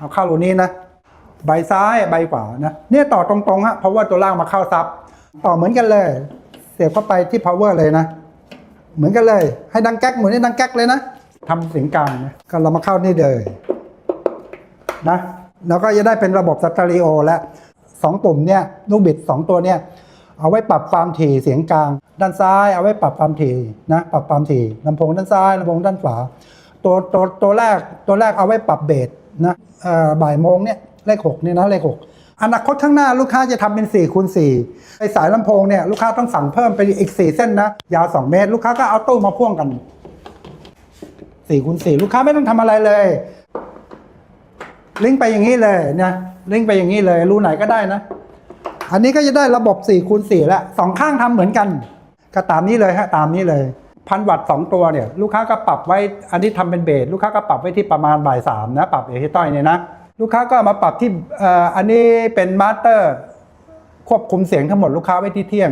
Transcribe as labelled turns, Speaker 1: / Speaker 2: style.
Speaker 1: เอาเข้ารูนี้นะ ใบซ้ายใบขวานะเนี่ยต่อตรงๆฮะเพราะว่าตัวล่างมาเข้าซับ ต่อเหมือนกันเลย เสียบเข้าไปที่ power เลยนะ เหมือนกันเลย ให้ดังแก๊กเหมือนให้ดังแก๊กเลยนะทำเสียงกลางนะก็เรามาเข้านี่เลยนะแล้วก็จะได้เป็นระบบสตอริโอแล้วสองปุ่มเนี่ยลูกบิดสองตัวเนี่ยเอาไว้ปรับความถี่เสียงกลาง ด้านซ้ายเอาไว้ปรับความถี่นะปรับความถี่ลำโพงด้านซ้ายลำโพงด้านขวาตัวตัวตัวแรกตัวแรกเอาไว้ปรับเบส นะบ่ายโมงเนี่ยเลขหกเนี่ยนะเลขหกอนาคตข้างหน้าลูกค้าจะทำเป็น4ี่คูณสี่ไอสายลำโพงเนี่ยลูกค้าต้องสั่งเพิ่มไปอีก 4 เส้นนะ ยาว 2 เมตร ลูกค้าก็เอาตู้มาพ่วงกัน4ี่คูณสี่ลูกค้าไม่ต้องทำอะไรเลย ลิงก์ไปอย่างนี้เลยนะลิงก์ไปอย่างนี้เลยรูไหนก็ได้นะ อันนี้ก็จะได้ระบบ4คูณ4แล้วสองข้างทำเหมือนกัน ก็ตามนี้เลยฮะตามนี้เลย พันวัตต์สองตัวเนี่ยลูกค้าก็ปรับไว้อันนี้ทำเป็นเบสลูกค้าก็ปรับไว้ที่ประมาณบ่ายสามนะปรับเอที่ต้อยเนี่ยนะลูกค้าก็มาปรับที่อันนี้เป็นมาสเตอร์ควบคุมเสียงทั้งหมดลูกค้าไว้ที่เที่ยง